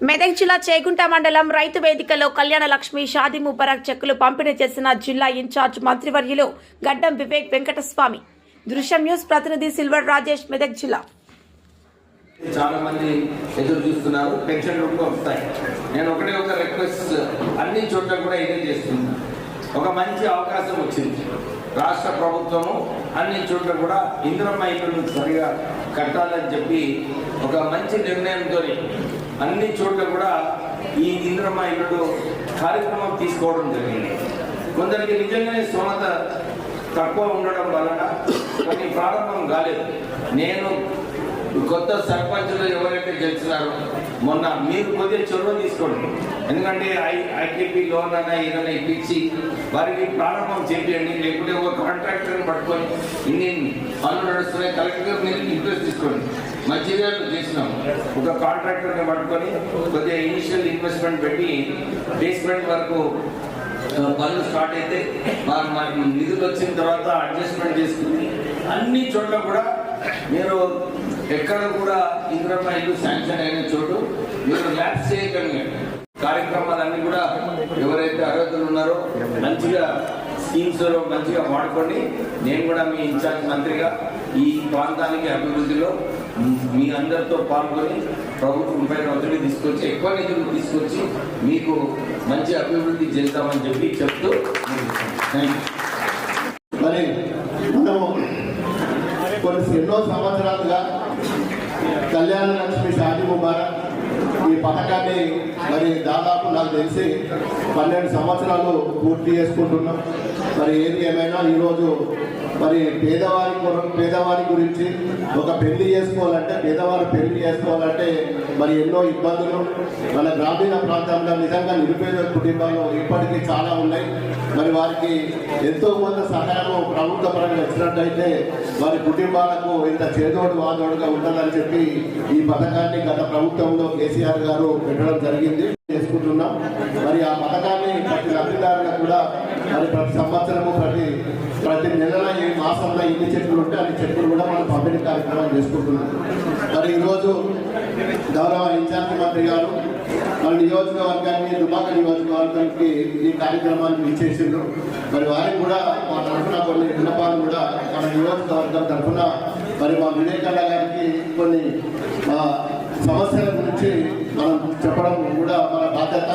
మెదక్ జిల్లా చేగుంట మండలం రైతు వేదికలో కళ్యాణ లక్ష్మి షాదీ ముబారక్ చెక్కులు పంపిణీ చేసిన జిల్లా ఇన్ఛార్జ్ మంత్రివర్యులు గడ్డం వివేక్ వెంకటస్వామి. దృశ్యం న్యూస్ ప్రతినిధి సిల్వర్ రాజేష్ మెదక్ జిల్లా. చాలా మంది ఎదురు చూస్తున్నారు. పెన్షన్ కూడా వస్తాయి. నేను ఒకటే ఒక రిక్వెస్ట్ అన్ని చోట్ల కూడా ఇదే చేస్తున్నా. ఒక మంచి అవకాశం వచ్చింది. రాష్ట్ర ప్రభుత్వము అన్ని చోట్ల కూడా ఇంద్రమ్మ ఇల్లు సరిగా కట్టాలని చెప్పి ఒక మంచి నిర్ణయంతో అన్ని చోట్ల కూడా ఈ ఇంద్రమ్మ ఇల్లు కార్యక్రమం తీసుకోవడం జరిగింది. కొందరికి నిజంగానే సోనత తక్కువ ఉండడం వలన కొన్ని ప్రారంభం కాలేదు. నేను కొత్త సర్పంచులు ఎవరైతే గెలిచినారో మొన్న మీరు కొద్దిగా చొరవ తీసుకోండి. ఎందుకంటే ఐ ఐటీపీ లోన్ అన్న ఏదైనా ఇప్పించి వారికి ప్రారంభం చేయండి. లేకుంటే ఒక కాంట్రాక్టర్ని పట్టుకొని ఇన్ని పనులు నడుస్తున్నాయి. కలెక్టర్ మీరు ఇంట్రెస్ట్ తీసుకోండి. మంచిర్యాలు చేసినాం. ఒక కాంట్రాక్టర్ని పట్టుకొని కొద్దిగా ఇనిషియల్ ఇన్వెస్ట్మెంట్ పెట్టి బేస్మెంట్ వరకు పనులు స్టార్ట్ అయితే మాకు మాకు నిధులు వచ్చిన తర్వాత అడ్జస్ట్మెంట్ చేసుకుని అన్ని చోట్ల కూడా మీరు ఎక్కడ కూడా ఇంద్రమ్మ ఇల్లు శాంక్షన్ అయిన చోటు మీరు ల్యాబ్స్ చేయకండి. కార్యక్రమాలన్నీ కూడా ఎవరైతే అర్హతలు ఉన్నారో మంచిగా స్కీమ్స్ మంచిగా వాడుకోండి నేను కూడా మీ ఇన్ఛార్జ్ మంత్రిగా ఈ ప్రాంతానికి అభివృద్ధిలో మీ అందరితో పాల్గొని ప్రభుత్వంపై ఒత్తిడి తీసుకొచ్చి ఎక్కువ నిధులు తీసుకొచ్చి మీకు మంచి అభివృద్ధి చేద్దామని చెప్పి చెప్తూ థ్యాంక్ యూ మరి మనము కొన్ని ఎన్నో సంవత్సరాలుగా కళ్యాణ లక్ష్మి షాజీ ముబారక్ ఈ పథకాన్ని మరి దాదాపు నాకు తెలిసి పన్నెండు సంవత్సరాలు పూర్తి చేసుకుంటున్నాం. మరి ఏది ఏమైనా ఈరోజు మరి పేదవారి పేదవారి గురించి ఒక పెళ్ళి చేసుకోవాలంటే పేదవారు పెళ్ళి చేసుకోవాలంటే మరి ఎన్నో ఇబ్బందులు. మన గ్రామీణ ప్రాంతంలో నిజంగా నిరుపేద కుటుంబాలు ఇప్పటికీ చాలా ఉన్నాయి. మరి వారికి ఎంతో కొంత సహాయం ప్రభుత్వ పరంగా ఇచ్చినట్టయితే వారి కుటుంబాలకు ఇంత చేదోడు వాదోడుగా ఉండాలని చెప్పి ఈ పథకాన్ని గత ప్రభుత్వంలో కేసీఆర్ గారు పెట్టడం జరిగింది చేసుకుంటున్నాం. మరి ఆ పథకాన్ని ప్రతి లబ్ధిదారులకు కూడా మరి ప్రతి సంవత్సరము ప్రతి ప్రతి నెలల ఈ మాసంలో ఎన్ని చెట్లు ఉంటే అన్ని చెట్లు కూడా మనం పంపిణీ కార్యక్రమం చేసుకుంటున్నాం. మరి ఈరోజు గౌరవ ఇన్ఛార్జి మంత్రి గారు మన నియోజకవర్గాన్ని దుబాక నియోజకవర్గానికి ఈ కార్యక్రమాన్ని ఇచ్చేసిండ్రు మరి వారికి కూడా మా తరఫున కొన్ని విన్నపాలు కూడా మన నియోజకవర్గం తరఫున మరి మా వివేకానంద గారికి కొన్ని మా సమస్యల గురించి మనం చెప్పడం కూడా మన బాధ్యత.